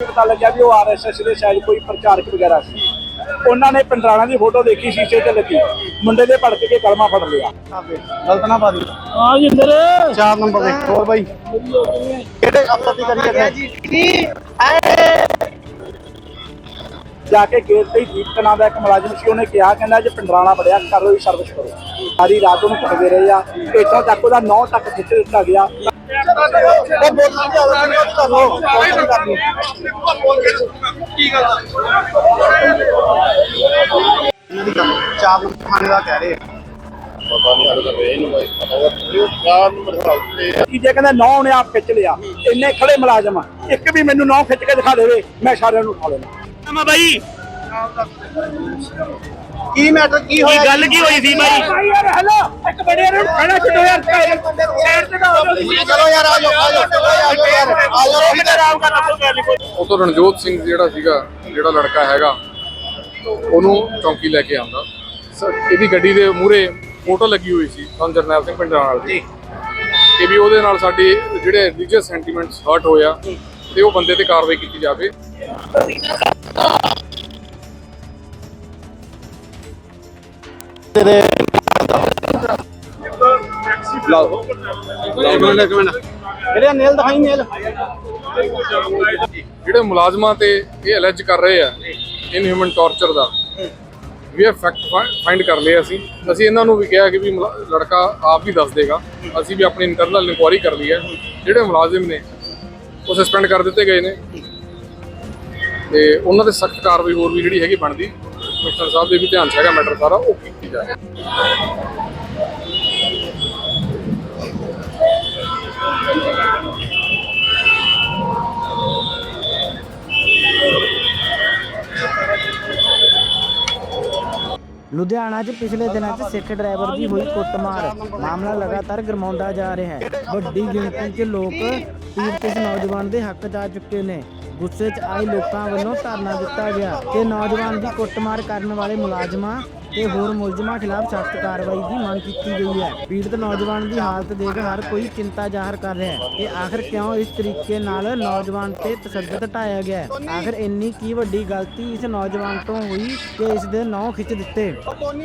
ਪਤਾ ਲੱਗਿਆ ਵੀ ਉਹ ਆਰਐਸਐਸ ਦੇ ਸ਼ਾਇਦ ਕੋਈ ਪ੍ਰਚਾਰਕ ਵਗੈਰਾ ਸੀ। ਉਹਨਾਂ ਨੇ ਪੰਡਰਾਣਾ ਦੀ ਫੋਟੋ ਦੇਖੀ ਸ਼ੀਸ਼ੇ ਤੇ ਲੱਗੀ। ਮੁੰਡੇ ਦੇ ਭੜਕ ਕੇ ਕਲਮਾ ਫੜ ਲਿਆ। ਗਲਤ ਨਾ ਪਾ ਦੀ ਆ ਜਿੰਦਰ ਚਾਰ ਨੰਬਰ ਦੇ ਹੋਰ ਬਾਈ। ਕਿਹੜੇ ਅਫਸਰ ਦੀ ਕਰੀਏ ਜੀ ਜਾ ਕੇ ਗੇਟ ਤੇ ਹੀ ਦੀਪਕ ਨਾਂ ਦਾ ਇੱਕ ਮੁਲਾਜ਼ਮ ਸੀ ਉਹਨੇ ਕਿਹਾ ਕਹਿੰਦਾ ਜੇ ਪੰਡਰਾਣਾ ਬੜਿਆ ਕਰ ਲਓ ਸਰਵਿਸ ਕਰੋ। ਸਾਰੀ ਰਾਤ ਉਹਨੂੰ ਕੁੱਟਦੇ ਰਹੇ ਆ। ਇੱਥੋਂ ਤੱਕ ਉਹਦਾ ਨੌ ਤੱਕ ਖਿੱਚ ਦਿੱਤਾ ਗਿਆ। ਉਹ ਬੋਲਣ ਦੀ ਆਦਤ ਨਹੀਂ ਉਹ ਤੁਹਾਨੂੰ ਬੋਲਣ ਕਰਨੀ ਇਹਨਾਂ ਦੀ ਗੱਲ ਚਾਰ ਨੰਬਰ ਥਾਣੇ ਦਾ ਕਹਿ ਰਹੇ ਆ। ਤੀਜੇ ਕਹਿੰਦਾ ਨੌ ਆਪ ਖਿੱਚ ਲਿਆ। ਇੰਨੇ ਖੜੇ ਮੁਲਾਜ਼ਮ ਆ। ਇੱਕ ਵੀ ਮੈਨੂੰ ਨੌ ਖਿੱਚ ਕੇ ਦਿਖਾ ਦੇਵੇ ਮੈਂ ਸਾਰਿਆਂ ਨੂੰ ਉਠਾ ਲੈਣਾ ਮਾ ਬਾਈ ਕੀ ਮੈਟਰ ਕੀ ਹੋਇਆ? ਗੱਲ ਕੀ ਹੋਈ ਸੀ ਬਾਈ? ਭਾਈ ਯਾਰ ਹੈਲੋ ਇੱਕ ਬੜੇ ਨੂੰ ਖਾਣਾ ਛੱਡੋ ਯਾਰ ਸਾਈਡ ਤੇ ਨਾ ਹੋ ਜਾਓ ਚਲੋ ਯਾਰ ਆ ਜਾਓ ਆ ਜਾਓ ਆ ਜਾਓ ਯਾਰ ਆ ਜਾਓ। ਰੋਹਿਤ ਆਰਾਮ ਕਰਨਾ ਕੋਈ ਗੱਲ ਨਹੀਂ। ਉਹ ਤੋਂ ਰਣਜੋਤ ਸਿੰਘ ਜਿਹੜਾ ਸੀਗਾ ਜਿਹੜਾ ਲੜਕਾ ਹੈਗਾ ਉਹਨੂੰ ਚੌਂਕੀ ਲੈ ਕੇ ਆਂਦਾ ਇਹਦੀ ਗੱਡੀ ਦੇ ਮੂਹਰੇ ਫੋਟੋ ਲੱਗੀ ਹੋਈ ਸੀ ਸੰਤ ਜਰਨੈਲ ਸਿੰਘ ਪਿੰਡਰਾਲ ਦੀ। ਇਹ ਵੀ ਉਹਦੇ ਨਾਲ ਸਾਡੇ ਜਿਹੜੇ ਰਿਲੀਜੀਅਸ ਸੈਂਟੀਮੈਂਟਸ ਹਰਟ ਹੋਇਆ ਤੇ ਉਹ ਬੰਦੇ ਤੇ ਕਾਰਵਾਈ ਕੀਤੀ ਜਾਵੇ। ਇੱਕ ਮਿੰਟ ਕਿਹੜੇ ਨੇਲ ਦਿਖਾਈ ਨੇਲ। ਜਿਹੜੇ ਮੁਲਾਜ਼ਮਾਂ ਤੇ ਇਹ ਅਲੈਜ ਕਰ ਰਹੇ ਆ ਇਨਹਿਊਮਨ ਟਾਰਚਰ ਦਾ ਵੀ ਇਹ ਫੈਕਟ ਫਾਈਂਡ ਕਰ ਲਿਆ ਅਸੀਂ। ਅਸੀਂ ਇਹਨਾਂ ਨੂੰ ਵੀ ਕਿਹਾ ਕਿ ਵੀ ਲੜਕਾ ਆਪ ਹੀ ਦੱਸ ਦੇਗਾ। ਅਸੀਂ ਵੀ ਆਪਣੀ ਇੰਟਰਨਲ ਇਨਕੁਆਇਰੀ ਕਰ ਲਈ ਹੈ। ਜਿਹੜੇ ਮੁਲਾਜ਼ਮ ਨੇ ਉਹ ਸਸਪੈਂਡ ਕਰ ਦਿੱਤੇ ਗਏ ਨੇ। ਤੇ ਉਹਨਾਂ ਤੇ ਸਖਤ ਕਾਰਵਾਈ ਹੋਰ ਵੀ ਜਿਹੜੀ ਹੈਗੀ ਬਣਦੀ। ਕਮਿਸ਼ਨਰ ਸਾਹਿਬ ਦੇ ਵੀ ਧਿਆਨ 'ਚ ਹੈਗਾ ਮੈਟਰ ਸਾਰਾ, ਉਹ ਕੀਤੀ ਜਾਏ ਲੁਧਿਆਣਾ 'ਚ ਪਿਛਲੇ ਦਿਨਾਂ 'ਚ ਸਿੱਖ ਡਰਾਈਵਰ ਦੀ ਹੋਈ ਕੁੱਟਮਾਰ। ਮਾਮਲਾ ਲਗਾਤਾਰ ਗਰਮਾਉਂਦਾ ਜਾ ਰਿਹਾ ਹੈ। ਵੱਡੀ ਗਿਣਤੀ 'ਚ ਲੋਕ ਪੀੜਤ ਇਸ ਨੌਜਵਾਨ ਦੇ ਹੱਕ 'ਚ ਆ ਚੁੱਕੇ ਨੇ। ਗੁੱਸੇ 'ਚ ਆਏ ਲੋਕਾਂ ਵੱਲੋਂ ਧਰਨਾ ਦਿੱਤਾ ਗਿਆ ਤੇ ਨੌਜਵਾਨ ਦੀ ਕੁੱਟਮਾਰ ਕਰਨ ਵਾਲੇ ਮੁਲਾਜ਼ਮਾਂ ਤੇ ਹੋਰ ਮੁਲਜ਼ਮਾਂ ਖਿਲਾਫ ਸਖਤ ਕਾਰਵਾਈ ਦੀ ਮੰਗ ਕੀਤੀ ਗਈ ਹੈ। ਪੀੜਤ ਨੌਜਵਾਨ ਦੀ ਹਾਲਤ ਦੇਖ ਹਰ ਕੋਈ ਚਿੰਤਾ ਜ਼ਾਹਰ ਕਰ ਰਿਹਾ ਹੈ ਕਿ ਆਖਰ ਕਿਉਂ ਇਸ ਤਰੀਕੇ ਨਾਲ ਨੌਜਵਾਨ ਤੇ ਤਸ਼ੱਦਦ ਢਾਇਆ ਗਿਆ ਹੈ? ਆਖਰ ਇੰਨੀ ਕੀ ਵੱਡੀ ਗਲਤੀ ਇਸ ਨੌਜਵਾਨ ਤੋਂ ਹੋਈ ਕਿ ਇਸ ਦੇ ਨੌ ਖਿੱਚ ਦਿੱਤੇ?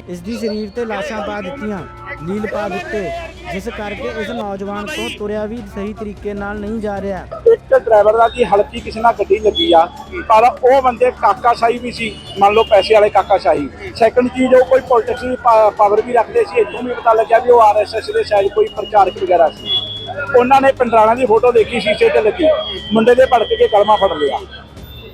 ਇਸ ਦੀ ਸਰੀਰ ਤੇ ਲਾਸ਼ਾਂ ਪਾ ਦਿੱਤੀਆਂ ਲੀਲ ਪਾ ਦਿੱਤੇ, ਜਿਸ ਕਰਕੇ ਇਸ ਨੌਜਵਾਨ ਤੋਂ ਤੁਰਿਆ ਵੀ ਸਹੀ ਤਰੀਕੇ ਨਾਲ ਨਹੀਂ ਜਾ ਰਿਹਾ। ਇੱਕ ਡਰਾਈਵਰ ਦਾ ਕੀ ਹਲਕੀ ਕਿਸੇ ਨਾਲ ਗੱਡੀ ਲੱਗੀ ਆ, ਪਰ ਉਹ ਬੰਦੇ ਕਾਕਾ ਵੀ ਸੀ, ਮੰਨ ਲਓ ਪੈਸੇ ਵਾਲੇ ਕਾਕਾ ਸੈਕੰਡ ਚੀਜ਼, ਉਹ ਕੋਈ ਪੋਲਿਟਿਕਸ ਦੀ ਪਾਵਰ ਵੀ ਰੱਖਦੇ ਸੀ, ਇੱਥੋਂ ਵੀ ਪਤਾ ਲੱਗਿਆ ਵੀ ਉਹ ਆਰਐਸਐਸ ਦੇ ਸ਼ਾਇਦ ਕੋਈ ਪ੍ਰਚਾਰਕ ਵਗੈਰਾ ਸੀ। ਉਹਨਾਂ ਨੇ ਪੰਡਰਾਣਾ ਦੀ ਫੋਟੋ ਦੇਖੀ, ਸ਼ੀਸ਼ੇ ਤੇ ਲੱਗੀ। ਮੁੰਡੇ ਦੇ ਭੜਕ ਕੇ ਕਲਮਾ ਫੜ ਲਿਆ।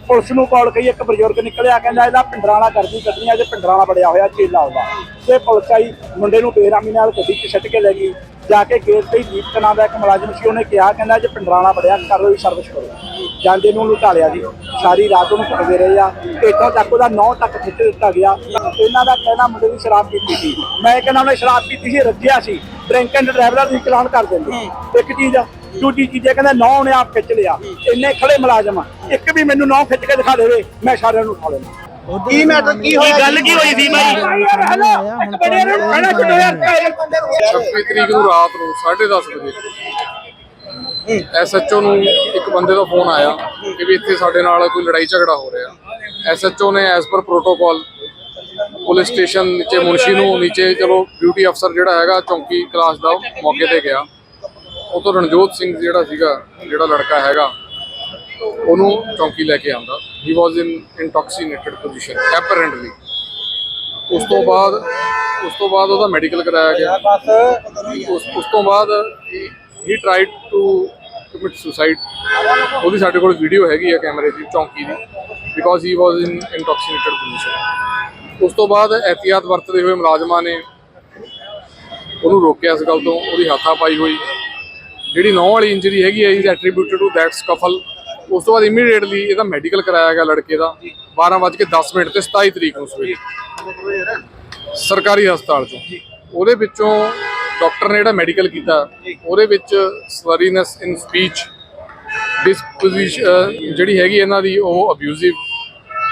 ਪੁਲਿਸ ਨੂੰ ਕਾਲ ਕਰੀ, ਇੱਕ ਬਜ਼ੁਰਗ ਨਿਕਲਿਆ, ਕਹਿੰਦਾ ਇਹਦਾ ਪਿੰਡਰਾਣਾ ਕਰਦੀ ਕੱਢੀਆਂ ਜੇ ਪਿੰਡਰਾਣਾ ਬੜਿਆ ਹੋਇਆ, ਚੇਲਾ ਉਹਦਾ ਤੇ ਪੁਲਿਸ ਆਈ, ਮੁੰਡੇ ਨੂੰ ਬੇਰਾਮੀ ਨਾਲ ਗੱਡੀ 'ਚ ਛੱਡ ਕੇ ਲੈ ਗਈ। ਜਾ ਕੇ ਗੇਟ ਤੇ ਦੀਪਕ ਨਾਂ ਦਾ ਇੱਕ ਮੁਲਾਜ਼ਮ ਸੀ ਉਹਨੇ ਕਿਹਾ ਕਹਿੰਦਾ ਜੇ ਪਿੰਡਰਾਣਾ ਬੜਿਆ ਕਰ ਲਓ ਸਰਵਿਸ ਕਰੋ। ਜਾਂਦੇ ਨੂੰ ਲੁਟਾ ਲਿਆ ਜੀ। ਸਾਰੀ ਰਾਤ ਉਹਨੂੰ ਕੁੱਟਦੇ ਰਹੇ ਆ। ਇੱਥੋਂ ਤੱਕ ਉਹਦਾ ਨੌ ਤੱਕ ਖਿੱਚ ਦਿੱਤਾ ਗਿਆ। ਇਹਨਾਂ ਦਾ ਕਹਿਣਾ ਮੁੰਡੇ ਦੀ ਸ਼ਰਾਬ ਪੀਤੀ ਸੀ। ਮੈਂ ਕਹਿੰਦਾ ਉਹਨੇ ਸ਼ਰਾਬ ਪੀਤੀ ਸੀ ਰੱਜਿਆ ਸੀ। ਡਰਿੰਕ ਐਂਡ ਡਰਾਈਵ ਦਾ ਤੁਸੀਂ ਚਲਾਨ ਕਰ ਦਿੰਦੇ। ਇੱਕ ਚੀਜ਼ ਆ ਦੂਜੀ ਚੀਜ਼ ਇਹ ਕਹਿੰਦਾ ਨੌ ਉਹਨੇ ਆਪ ਖਿੱਚ ਲਿਆ। ਇੰਨੇ ਖੜੇ ਮੁਲਾਜ਼ਮ ਇੱਕ ਵੀ ਮੈਨੂੰ ਨੌ ਖਿੱਚ ਕੇ ਦਿਖਾ ਦੇਵੇ ਮੈਂ ਸਾਰਿਆਂ ਨੂੰ ਉਠਾ ਲੈਣਾ ਕੀ ਮੈਟਰ ਕੀ ਹੋਇਆ ਗੱਲ ਕੀ ਹੋਈ ਸੀ ਹੈਲੋ। ਇੱਕ ਬੜੇ ਨੂੰ ਖਾਣਾ ਛੱਡੋ ਯਾਰ 26 ਤਰੀਕ ਨੂੰ ਰਾਤ ਨੂੰ 10:30 ਵਜੇ। ਐਸਐਚਓ ਨੂੰ ਇੱਕ ਬੰਦੇ ਦਾ ਫੋਨ ਆਇਆ ਕਿ ਵੀ ਇੱਥੇ ਸਾਡੇ ਨਾਲ ਕੋਈ ਲੜਾਈ ਝਗੜਾ ਹੋ ਰਿਹਾ। ਐਸਐਚਓ ਨੇ as per protocol police station ਨੀਚੇ ਮੁਨਸ਼ੀ ਨੂੰ ਨੀਚੇ ਚਲੋ ਡਿਊਟੀ ਅਫਸਰ ਜਿਹੜਾ ਹੈਗਾ ਚੌਂਕੀ ਕਲਾਸ ਦਾ ਮੌਕੇ ਤੇ ਗਿਆ। ਉਹ ਤੋਂ ਰਣਜੋਤ ਸਿੰਘ ਜਿਹੜਾ ਸੀਗਾ ਜਿਹੜਾ ਲੜਕਾ ਹੈਗਾ ਉਹਨੂੰ ਚੌਂਕੀ ਲੈ ਕੇ ਆਂਦਾ। ਹੀ ਵਾਸ ਇਨ ਇੰਟੌਕਸੀਨੇਟਡ ਪੋਜੀਸ਼ਨ ਐਪਰੈਂਟਲੀ ਉਸ ਤੋਂ ਬਾਅਦ, ਉਸ ਤੋਂ ਬਾਅਦ ਉਹਦਾ ਮੈਡੀਕਲ ਕਰਾਇਆ ਗਿਆ। ਉਸ ਉਸ ਤੋਂ ਬਾਅਦ ਹੀ ਟ੍ਰਾਈਡ ਟੂ ਕਮਿਟ ਸੁਸਾਈਡ ਉਹਦੀ ਸਾਡੇ ਕੋਲ ਵੀਡੀਓ ਹੈਗੀ ਹੈ ਕੈਮਰੇ ਦੀ, ਚੌਂਕੀ ਦੀ। Because he was in ਇੰਟੌਕਸੀਨੇਟਡ position ਉਸ ਤੋਂ ਬਾਅਦ ਐਹਤਿਆਤ ਵਰਤਦੇ ਹੋਏ ਮੁਲਾਜ਼ਮਾਂ ਨੇ ਉਹਨੂੰ ਰੋਕਿਆ ਇਸ ਗੱਲ ਤੋਂ। ਉਹਦੀ ਹੱਥਾ ਪਾਈ ਹੋਈ। ਜਿਹੜੀ ਨੌ ਵਾਲੀ ਇੰਜਰੀ ਹੈਗੀ ਹੈ is attributed to that scuffle ਉਸ ਤੋਂ ਬਾਅਦ ਇਮੀਡੀਏਟਲੀ ਇਹਦਾ ਮੈਡੀਕਲ ਕਰਾਇਆ ਗਿਆ ਲੜਕੇ ਦਾ 12:10 ਮਿੰਟ ਤੇ 27 ਤਰੀਕ ਨੂੰ ਸਵੇਰੇ। ਸਰਕਾਰੀ ਹਸਪਤਾਲ ਚੋਂ। ਉਹਦੇ ਵਿੱਚੋਂ ਡਾਕਟਰ ਨੇ ਜਿਹੜਾ ਮੈਡੀਕਲ ਕੀਤਾ, ਉਹਦੇ ਵਿੱਚ ਸਲਰੀਨੈਸ ਇਨ ਸਪੀਚ ਡਿਸਪੋਜੀਸ਼ਨ ਜਿਹੜੀ ਹੈਗੀ ਇਹਨਾਂ ਦੀ, ਉਹ abusive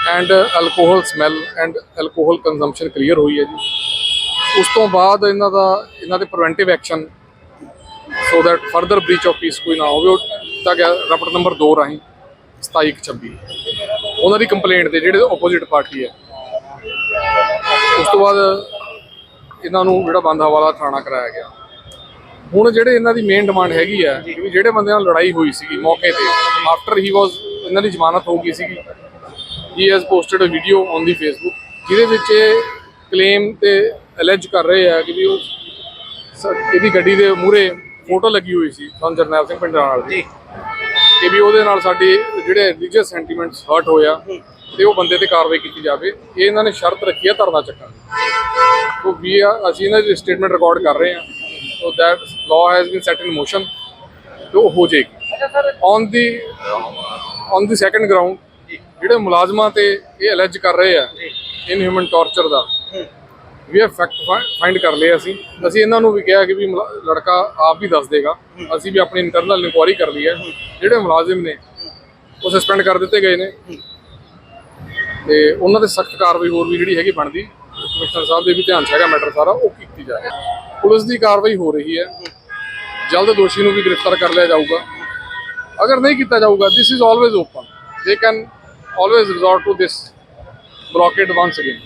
and alcohol smell and alcohol consumption clear ਹੋਈ ਹੈ ਜੀ। ਉਸ ਤੋਂ ਬਾਅਦ ਇਹਨਾਂ ਦਾ, ਇਹਨਾਂ ਦੇ preventive action so that further breach of peace ਕੋਈ ਨਾ ਹੋਵੇ, ਉਹ ਤਾਂ ਗਿਆ ਰਪਟ ਨੰਬਰ 2 ਰਾਹੀਂ 2726 ਉਹਨਾਂ ਦੀ ਕੰਪਲੇਂਟ ਤੇ ਜਿਹੜੇ ਆਪੋਜ਼ਿਟ ਪਾਰਟੀ ਹੈ। ਉਸ ਤੋਂ ਬਾਅਦ ਇਹਨਾਂ ਨੂੰ ਜਿਹੜਾ ਬੰਦ ਹਵਾਲਾ ਥਾਣਾ ਕਰਾਇਆ ਗਿਆ। ਹੁਣ ਜਿਹੜੇ ਇਹਨਾਂ ਦੀ ਮੇਨ ਡਿਮਾਂਡ ਹੈਗੀ ਆ ਕਿ ਵੀ ਜਿਹੜੇ ਬੰਦੇ ਨਾਲ ਲੜਾਈ ਹੋਈ ਸੀਗੀ ਮੌਕੇ ਤੇ ਆਫਟਰ ਹੀ ਵਾਸ ਇਹਨਾਂ ਦੀ ਜ਼ਮਾਨਤ ਹੋ ਗਈ ਸੀਗੀ। He has posted a video on the Facebook ਜਿਹਦੇ ਵਿੱਚ ਇਹ ਕਲੇਮ ਤੇ ਅਲੈਜ ਕਰ ਰਹੇ ਆ ਕਿ ਵੀ ਉਹ ਸ- ਇਹਦੀ ਗੱਡੀ ਦੇ ਮੂਹਰੇ ਫੋਟੋ ਲੱਗੀ ਹੋਈ ਸੀ ਸੰਤ ਜਰਨੈਲ ਸਿੰਘ ਪਿੰਡਾਂ ਦੀ। ਕਿ ਵੀ ਉਹਦੇ ਨਾਲ ਸਾਡੇ ਜਿਹੜੇ ਰਿਲੀਜੀਅਸ ਸੈਂਟੀਮੈਂਟਸ ਹਰਟ ਹੋਇਆ ਤੇ ਉਹ ਬੰਦੇ ਤੇ ਕਾਰਵਾਈ ਕੀਤੀ ਜਾਵੇ। ਇਹ ਇਹਨਾਂ ਨੇ ਸ਼ਰਤ ਰੱਖੀ ਹੈ ਧਰਨਾ ਚੱਕਣ ਸੋ ਵੀ ਆ ਅਸੀਂ ਇਹਨਾਂ ਦੀ ਸਟੇਟਮੈਂਟ ਰਿਕਾਰਡ ਕਰ ਰਹੇ ਹਾਂ so that law has been set in motion ਤੇ ਉਹ ਹੋ ਜਾਏਗੀ। On the on the second ground ਜਿਹੜੇ ਮੁਲਾਜ਼ਮਾਂ ਤੇ ਇਹ ਅਲੈਜ ਕਰ ਰਹੇ ਆ ਇਨਹਿਊਮਨ ਟਾਰਚਰ ਦਾ ਵੀ ਇਹ ਫੈਕਟ ਫਾਈਂਡ ਕਰ ਲਿਆ ਅਸੀਂ। ਅਸੀਂ ਇਹਨਾਂ ਨੂੰ ਵੀ ਕਿਹਾ ਕਿ ਵੀ ਮੁਲਾ- ਲੜਕਾ ਆਪ ਵੀ ਦੱਸ ਦੇਗਾ। ਅਸੀਂ ਵੀ ਆਪਣੀ ਇੰਟਰਨਲ ਇਨਕੁਆਇਰੀ ਕਰ ਲਈ ਹੈ। ਜਿਹੜੇ ਮੁਲਾਜ਼ਮ ਨੇ, ਉਹ ਸਸਪੈਂਡ ਕਰ ਦਿੱਤੇ ਗਏ ਨੇ। ਤੇ ਉਹਨਾਂ ਤੇ ਸਖਤ ਕਾਰਵਾਈ ਹੋਰ ਵੀ ਜਿਹੜੀ ਹੈਗੀ ਬਣਦੀ, ਕਮਿਸ਼ਨਰ ਸਾਹਿਬ ਦੇ ਵੀ ਧਿਆਨ 'ਚ ਹੈਗਾ ਮੈਟਰ ਸਾਰਾ, ਉਹ ਕੀਤੀ ਜਾਏ ਪੁਲਿਸ ਦੀ ਕਾਰਵਾਈ ਹੋ ਰਹੀ ਹੈ। ਜਲਦ ਦੋਸ਼ੀ ਨੂੰ ਵੀ ਗ੍ਰਿਫਤਾਰ ਕਰ ਲਿਆ ਜਾਊਗਾ। ਅਗਰ ਨਹੀਂ ਕੀਤਾ ਜਾਊਗਾ this is always open they can always resort to this blockade once again